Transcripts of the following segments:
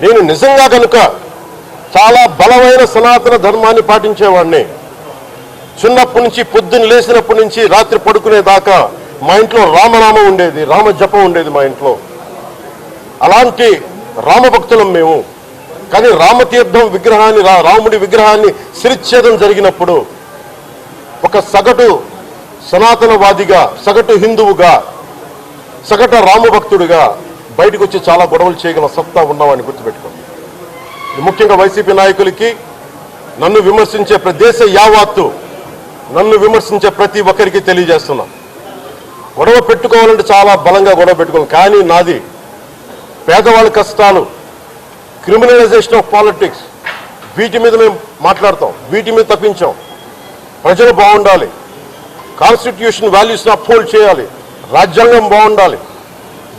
నేను నిజంగా కనుక చాలా బలమైన సనాతన ధర్మాన్ని పాటించేవాడిని చిన్నప్పటి నుంచి పొద్దున్న లేచినప్పటి నుంచి రాత్రి పడుకునే దాకా మా ఇంట్లో రామనామం ఉండేది రామ జపం ఉండేది మా ఇంట్లో. అలాంటి రామభక్తులం మేము. కానీ రామతీర్థం విగ్రహాన్ని రా- రాముడి విగ్రహాన్ని శిరిచ్ఛేదం జరిగినప్పుడు ఒక సగటు సనాతనవాదిగా సగటు హిందువుగా సగటు రామభక్తుడిగా బయటకు వచ్చి చాలా గొడవలు చేయగల సత్తా ఉన్నామని గుర్తుపెట్టుకోండి. ముఖ్యంగా వైసీపీ నాయకులకి నన్ను విమర్శించే ప్రదేశ యావాత్తు నన్ను విమర్శించే ప్రతి ఒక్కరికి తెలియజేస్తున్నా. గొడవ పెట్టుకోవాలంటే చాలా బలంగా గొడవ పెట్టుకోవాలి. కానీ నాది పేదవాళ్ళ కష్టాలు క్రిమినలైజేషన్ ఆఫ్ పాలిటిక్స్ వీటి మీద మేము మాట్లాడతాం. వీటి మీద తప్పించాం. ప్రజలు బాగుండాలి. కాన్స్టిట్యూషన్ వాల్యూస్ని అప్హోల్డ్ చేయాలి. రాజ్యాంగం బాగుండాలి.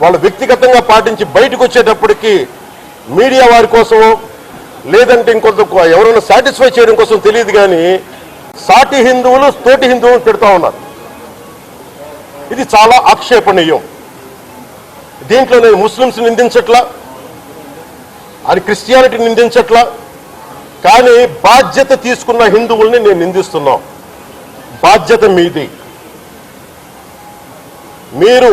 వాళ్ళు వ్యక్తిగతంగా పాటించి బయటకు వచ్చేటప్పటికి మీడియా వారి కోసమో లేదంటే ఇంకొంత ఎవరైనా సాటిస్ఫై చేయడం కోసం తెలియదు కానీ సాటి హిందువులు తోటి హిందువులు పెడతా ఉన్నారు. ఇది చాలా ఆక్షేపణీయం. దీంట్లో నేను ముస్లిమ్స్ నిందించట్లా అది క్రిస్టియానిటీ నిందించట్లా కానీ బాధ్యత తీసుకున్న హిందువుల్ని నేను నిందిస్తున్నాం. బాధ్యత మీది. మీరు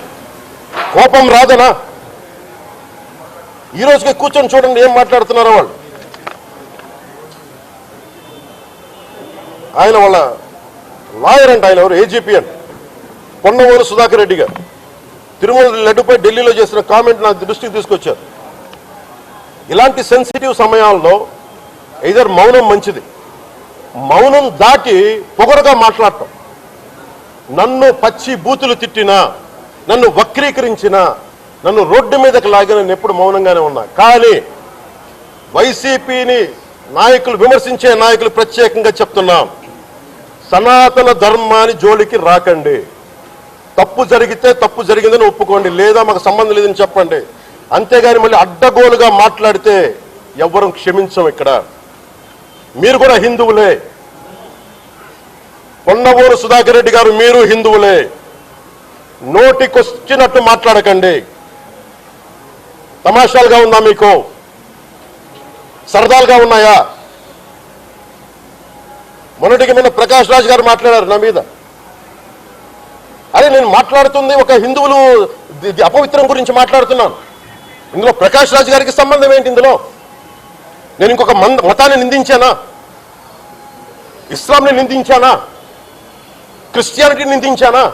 కోపం రాదనా? ఈ రోజుకి కూర్చొని చూడండి ఏం మాట్లాడుతున్నారో వాళ్ళు. ఆయన వాళ్ళ లాయర్ అంట ఆయన ఎవరు? ఏజీపీ అని. పొన్నవోలు సుధాకర్ రెడ్డి గారు. తిరుమల లడ్డుపై ఢిల్లీలో చేసిన కామెంట్ నా దృష్టికి తీసుకొచ్చారు. ఇలాంటి సెన్సిటివ్ సమయాల్లో ఇదర్ మౌనం మంచిది మౌనం దాటి పొగరుగా మాట్లాడటం. నన్ను పచ్చి బూతులు తిట్టినా నన్ను వక్రీకరించిన నన్ను రోడ్డు మీదకి లాగిన నేను ఎప్పుడు మౌనంగానే ఉన్నా. కానీ వైసీపీని నాయకులు విమర్శించే నాయకులు ప్రత్యేకంగా చెప్తున్నాం. సనాతన ధర్మాన్ని జోలికి రాకండి. తప్పు జరిగితే తప్పు జరిగిందని ఒప్పుకోండి. లేదా మాకు సంబంధం లేదని చెప్పండి. అంతేగాని మళ్ళీ అడ్డగోలుగా మాట్లాడితే ఎవ్వరం క్షమించం ఇక్కడ. మీరు కూడా హిందువులే. పొన్నవూరు సుధాకర్ రెడ్డి గారు మీరు హిందువులే. నోటికొచ్చినట్టు మాట్లాడకండి. తమాషాలుగా ఉందా మీకు? సరదాలుగా ఉన్నాయా? మొన్నటికి మొన్న ప్రకాష్ రాజ్ గారు మాట్లాడారు నా మీద. అరే నేను మాట్లాడుతుంది ఒక హిందువులు అపవిత్రం గురించి మాట్లాడుతున్నాను. ఇందులో ప్రకాష్ రాజ్ గారికి సంబంధం ఏంటి ఇందులో? నేను ఇంకొక మంద మతాన్ని నిందించానా? ఇస్లాంని నిందించానా? క్రిస్టియానిటీని నిందించానా?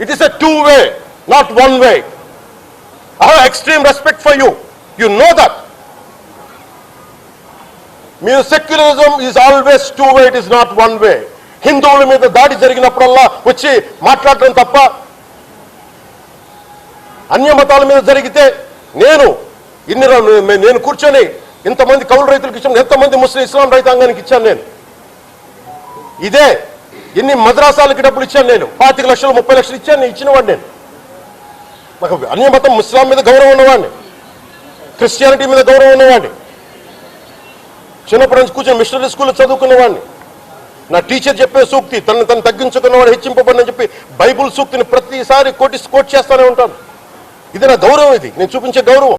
it is a two way not one way I have extreme respect for you you know that మీరు secularism is always two way it is not one way హిందువుల మీద దాడి జరిగినప్పుడల్లా వచ్చి మాట్లాడటం తప్ప అన్య మతాల మీద జరిగితే నేను ఇన్ని నేను కూర్చొని ఇంతమంది కౌలు రైతులకు ఇచ్చాను ఎంతమంది ముస్లిం ఇస్లాం రైతాంగానికి ఇచ్చాను నేను. ఇదే ఎన్ని మద్రాసాలకి డబ్బులు ఇచ్చాను నేను? పాతిక లక్షలు ముప్పై లక్షలు ఇచ్చాను నేను ఇచ్చినవాడిని నేను. నాకు అన్య మతం ముస్లాం మీద గౌరవం ఉన్నవాడిని. క్రిస్టియానిటీ మీద గౌరవం ఉన్నవాడిని. చిన్నప్పటి నుంచి కూర్చొని మిషనరీ స్కూల్లో చదువుకునేవాడిని. నా టీచర్ చెప్పే సూక్తి తనను తను తగ్గించుకున్నవాడు హెచ్చింపబడిని చెప్పి బైబుల్ సూక్తిని ప్రతిసారి కోటి కోట్ చేస్తూనే ఉంటాను. ఇది నా గౌరవం ఇది. నేను చూపించే గౌరవం.